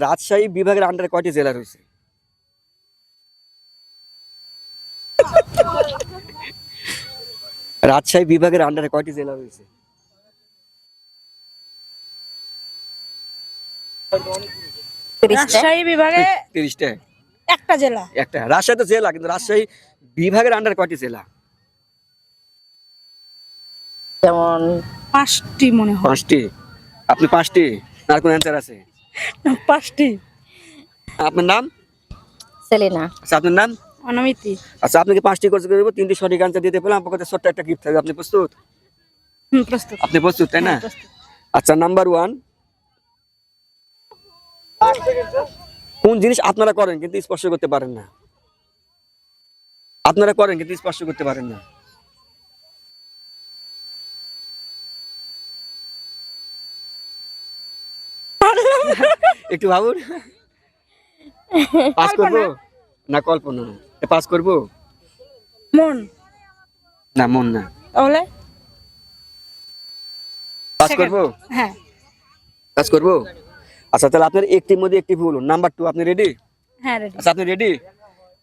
রাজশাহী বিভাগের আন্ডারে কয়টি জেলা রয়েছে রাজশাহী বিভাগের আন্ডারে কয়টি জেলা রয়েছে রাজশাহী বিভাগে তিরিশটা। একটা জেলা। একটা। রাজশাহী তো জেলা কিন্তু রাজশাহী বিভাগের আন্ডারে কয়টি জেলা? যেমন পাঁচটি মনে হয়। পাঁচটি। আপনি পাঁচটি? আর কোন অ্যান্সার আছে? না, পাঁচটি। আপনার নাম? সেলিনা। আচ্ছা আপনার নাম? অনামিতি। আচ্ছা আপনাকে পাঁচটি কোর্স করব তিনটি সঠিক আনসার দিতে পেলাম। আপনার কাছে ছোট্ট একটা গিফট থাকবে। আপনি প্রস্তুত? প্রস্তুত। আপনি প্রস্তুত তাই না? হ্যাঁ, আচ্ছা নাম্বার ওয়ান কোন জিনিস আপনারা করেন কিন্তু স্পর্শ করতে পারেন না? আপনারা করেন কিন্তু স্পর্শ করতে পারেন না। একটু ভাবুন। পাস করব? না কল্পনা। পাস করব? মন। না মন না। তাহলে? পাস. করব? হ্যাঁ। কাজ করব? আচ্ছা তাহলে আপনার একটির মধ্যে একটি ভুল নাম্বার টু আপনি রেডি হ্যাঁ রেডি আচ্ছা আপনি রেডি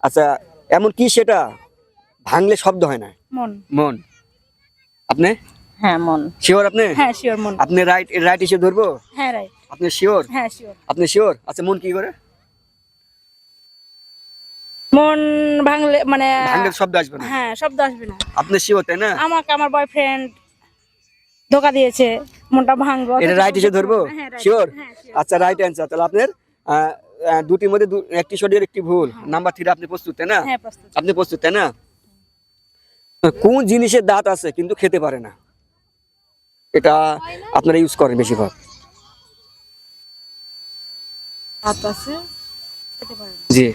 আচ্ছা এমন কি সেটা? ভাঙলে শব্দ হয় না। মন। মন। আপনি? হ্যাঁ মন। শিওর আপনি? হ্যাঁ শিওর মন। আপনি রাইট রাইট হিসেবে ধরবো? আপনি শিওর হ্যাঁ শিওর আপনি শিওর আচ্ছা মন কি করে? মন ভাঙলে মানে ভাঙলে শব্দ আসবে না। হ্যাঁ শব্দ আসবে না। আপনি শিওর তাই না? আমাকে আমার বয়ফ্রেন্ড ধোকা দিয়েছে মনটা ভাঙবো এটা রাইট হিসেবে ধরবো? হ্যাঁ, শিওর হ্যাঁ, আচ্ছা রাইট অ্যান্সার তাহলে আপনার দুটির মধ্যে একটি সঠিক একটি ভুল। নাম্বার থ্রি আপনি প্রস্তুত তাই না? হ্যাঁ আপনি প্রস্তুত তাই না? কোন জিনিসের দাঁত আছে কিন্তু খেতে পারে না? এটা আপনারা ইউজ করেন বেশিরভাগ। হাত আছে? খেতে পারে না। জি।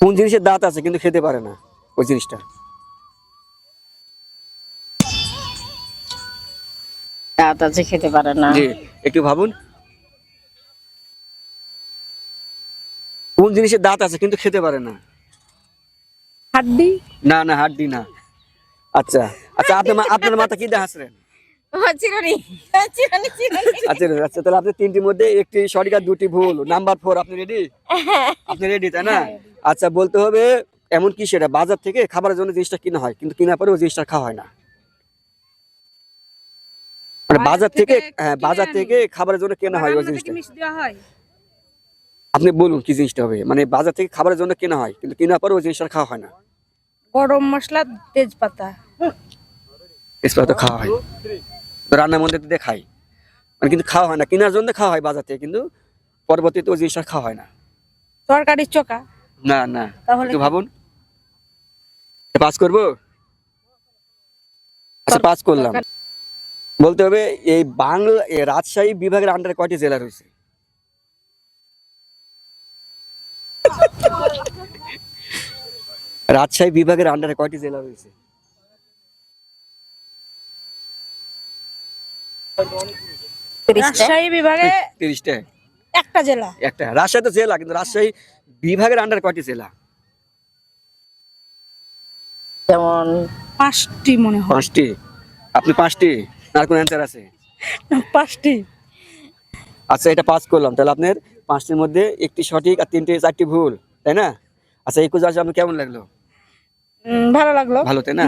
কোন জিনিসের দাঁত আছে কিন্তু খেতে পারে না ওই জিনিসটা। দাঁত আছে খেতে পারে না। জি একটু ভাবুন। কোন জিনিসের দাঁত আছে কিন্তু খেতে পারে না। হাড্ডি? না না হাড্ডি না। আচ্ছা আচ্ছা আপনার আপনার মাথা কি দিয়ে আচ্ছা আচ্ছা তাহলে আপনি তিনটির মধ্যে একটি সঠিক আর দুটি ভুল। নাম্বার ফোর আপনি রেডি আপনি রেডি তাই না? আচ্ছা বলতে হবে এমন কি সেটা? বাজার থেকে খাবারের জন্য জিনিসটা কিনা হয় কিন্তু কিনা পরে ওই জিনিসটা খাওয়া হয় না। মানে বাজার থেকে হ্যাঁ বাজার থেকে খাবারের জন্য কেনা হয় ওই জিনিসটা। হয়। আপনি বলুন কি জিনিসটা হবে। মানে বাজার থেকে খাবারের জন্য কেনা হয় কিন্তু কেনার পরে ওই জিনিসটা খাওয়া হয় না। গরম মশলা তেজপাতা। তেজপাতা খাওয়া হয়। তো রান্নার মধ্যে দিয়ে খাই। মানে কিন্তু খাওয়া হয় না। কেনার জন্য খাওয়া হয় বাজার থেকে কিন্তু পরবর্তীতে ওই জিনিসটা খাওয়া হয় না। তরকারির চোকা না না। তাহলে একটু ভাবুন। পাস করব? আচ্ছা পাস করলাম। বলতে হবে এই বাংলা রাজশাহী বিভাগের আন্ডারে কয়টি জেলা রয়েছে? রাজশাহী বিভাগের আন্ডারে কয়টি জেলা রয়েছে? রাজশাহী বিভাগে তিরিশটা। একটা জেলা। একটা। রাজশাহী তো জেলা কিন্তু রাজশাহী বিভাগের আন্ডারে কয়টি জেলা? যেমন পাঁচটি মনে হয়। পাঁচটি। আপনি পাঁচটি? আর কোন অ্যান্সার আছে? পাঁচটি। আচ্ছা এটা পাস করলাম। তাহলে আপনার পাঁচটির মধ্যে একটি সঠিক আর তিনটে চারটি ভুল তাই না? আচ্ছা এই কুজ আপনি কেমন লাগল? ভালো লাগল। ভালো তাই না?